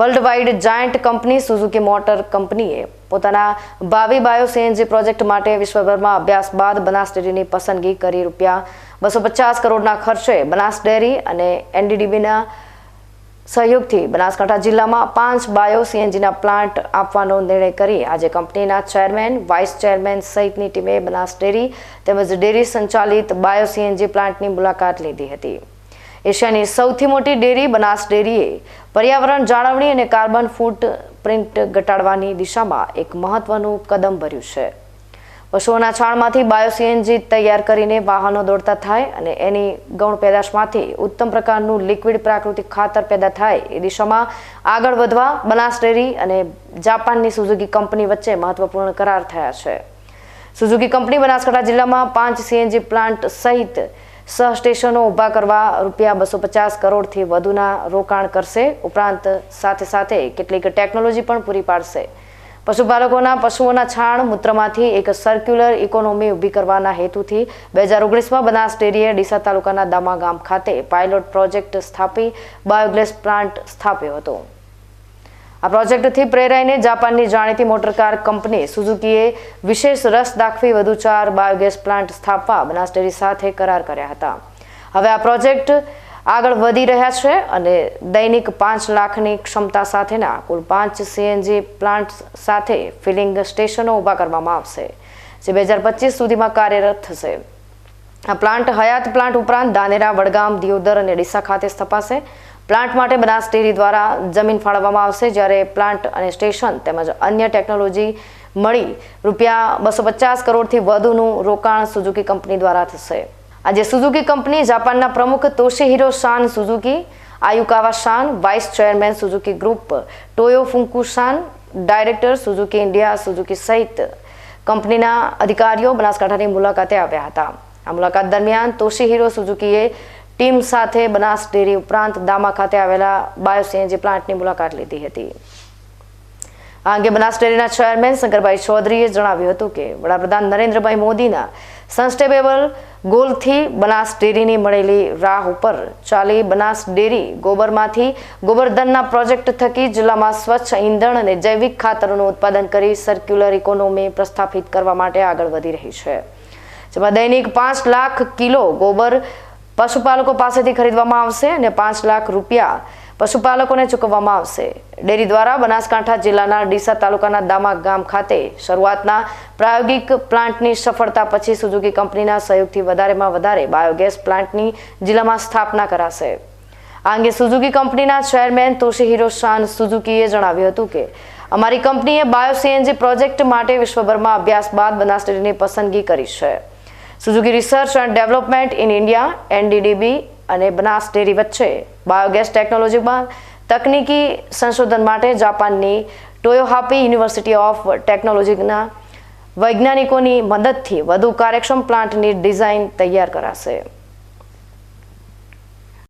World wide giant company Suzuki motor કંપનીએ પોતાના ભાવિ બાયો સીએનજી પ્રોજેક્ટ માટે વિશ્વભરમાં અભ્યાસ બાદ બનાસ ડેરીની પસંદગી કરી રૂપિયા બસો પચાસ કરોડના ખર્ચે બનાસ ડેરી અને એનડીડીબીના સહયોગથી બનાસકાંઠા જિલ્લામાં પાંચ બાયો સીએનજીના પ્લાન્ટ આપવાનો નિર્ણય કરી આજે કંપનીના ચેરમેન, વાઇસ ચેરમેન સહિતની ટીમે બનાસ ડેરી તેમજ ડેરી સંચાલિત બાયો સીએનજી પ્લાન્ટની મુલાકાત લીધી હતી. એશિયાની સૌથી મોટી ડેરી બનાસ ડેરીએ પર્યાવરણ જાળવણી અને કાર્બન ફૂટ પ્રિન્ટ ઘટાડવાની દિશામાં એક મહત્વનું કદમ ભર્યું છે. પશુઓના છાણમાંથી બાયોસીએનજી તૈયાર કરીને વાહનો દોડતા થાય અને એની ગૌણ પેદાશમાંથી ઉત્તમ પ્રકારનું લિક્વિડ પ્રાકૃતિક ખાતર પેદા થાય એ દિશામાં આગળ વધવા બનાસ ડેરી અને જાપાનની સુઝુકી કંપની વચ્ચે મહત્વપૂર્ણ કરાર થયા છે. સુઝુકી કંપની બનાસકાંઠા જિલ્લામાં પાંચ સીએનજી પ્લાન્ટ સહિત સહ સ્ટેશનો ઊભા કરવા રૂપિયા બસો પચાસ કરોડથી વધુના રોકાણ કરશે. ઉપરાંત સાથે સાથે કેટલીક ટેકનોલોજી પણ પૂરી પાડશે. પશુપાલકોના પશુઓના છાણ મૂત્રમાંથી એક સર્ક્યુલર ઇકોનોમી ઊભી કરવાના હેતુથી બે હજાર ઓગણીસમાં બનાસ ડેરીએ ડીસા તાલુકાના દામા ગામ ખાતે પાયલોટ પ્રોજેક્ટ સ્થાપી બાયોગેસ પ્લાન્ટ સ્થાપ્યો હતો. આ પ્રોજેક્ટથી પ્રેરાઈને જાપાનની જાણીતી મોટરકાર કંપની સુઝુકીએ વિશેષ રસ દાખવી વધુ ચાર બાયોગેસ પ્લાન્ટ સ્થાપવા બનાસ ડેરી સાથે કરાર કર્યા હતા. હવે આ પ્રોજેક્ટ આગળ વધી રહ્યા છે અને દૈનિક પાંચ લાખની ક્ષમતા સાથેના કુલ પાંચ સીએનજી પ્લાન્ટ સાથે ફિલિંગ સ્ટેશનો ઊભા કરવામાં આવશે, જે બે હજાર પચીસ સુધીમાં કાર્યરત થશે. આ પ્લાન્ટ હયાત પ્લાન્ટ ઉપરાંત દાનેરા, વડગામ, દિયોદર અને ડીસા ખાતે સ્થપાશે. પ્લાન્ટ માટે બનાસ ડેરી દ્વારા જમીન ફાળવવામાં આવશે જ્યારે પ્લાન્ટ અને સ્ટેશન તેમજ અન્ય ટેકનોલોજી મળી રૂપિયા બસો પચાસ કરોડથી વધુનું રોકાણ સુઝુકી કંપની દ્વારા થશે. આજે સુઝુકી કંપની જાપાનના પ્રમુખ તોશીહિરો san Suzuki, Ayukawa san, vice chairman Suzuki group, ટોયો ફુંકુ શાન, ડાયરેક્ટર સુઝુકી ઇન્ડિયા સુઝુકી સહિત કંપનીના અધિકારીઓ બનાસકાંઠાની મુલાકાતે આવ્યા હતા. આ મુલાકાત દરમિયાન તોશીહિરો સુઝુકીએ ટીમ સાથે બનાસ ડેરી ઉપરાંત દામા ખાતે આવેલા બાયો સીએનજી પ્લાન્ટની મુલાકાત લીધી હતી. આ અંગે બનાસ ડેરીના ચેરમેન શંકરભાઈ ચૌધરીએ જણાવ્યું હતું કે, વડાપ્રધાન નરેન્દ્રભાઈ મોદીના સસ્ટેનેબલ ગોલથી બનાસ ડેરીની મળેલી રાહ ઉપર ચાલી બનાસ ડેરી ગોબરમાંથી ગોબરધનના પ્રોજેક્ટ થકી જિલ્લામાં સ્વચ્છ ઈંધણ અને જૈવિક ખાતરોનું ઉત્પાદન કરી સર્ક્યુલર ઇકોનોમી પ્રસ્થાપિત કરવા માટે આગળ વધી રહી છે. જેમાં દૈનિક પાંચ લાખ કિલો ગોબર પશુપાલકો પાસેથી ખરીદવામાં આવશે અને પાંચ લાખ રૂપિયા પશુપાલકોને ચૂકવવામાં આવશે. ડેરી દ્વારા બનાસકાંઠા જિલ્લાના ડીસા તાલુકાના દામા ગામ ખાતે શરૂઆતના પ્રાયોગિક પ્લાન્ટની સફળતા પછી સુઝુકી કંપનીના સહયોગથી વધારેમાં વધારે બાયોગેસ પ્લાન્ટની જિલ્લામાં સ્થાપના કરાશે. આ અંગે સુઝુકી કંપનીના ચેરમેન તોશીહિરો શાન સુઝુકીએ જણાવ્યું હતું કે, અમારી કંપનીએ બાયો સીએનજી પ્રોજેક્ટ માટે વિશ્વભરમાં અભ્યાસ બાદ બનાસ ડેરીની પસંદગી કરી છે. Suzuki research and development in India NDDB અને બનાસ ડેરી વચ્ચે બાયોગેસ ટેકનોલોજીમાં તકનીકી સંશોધન માટે જાપાનની ટોયોહાપી યુનિવર્સિટી ઓફ ટેકનોલોજીના વૈજ્ઞાનિકોની મદદથી વધુ કાર્યક્ષમ પ્લાન્ટની ડિઝાઇન તૈયાર કરાશે.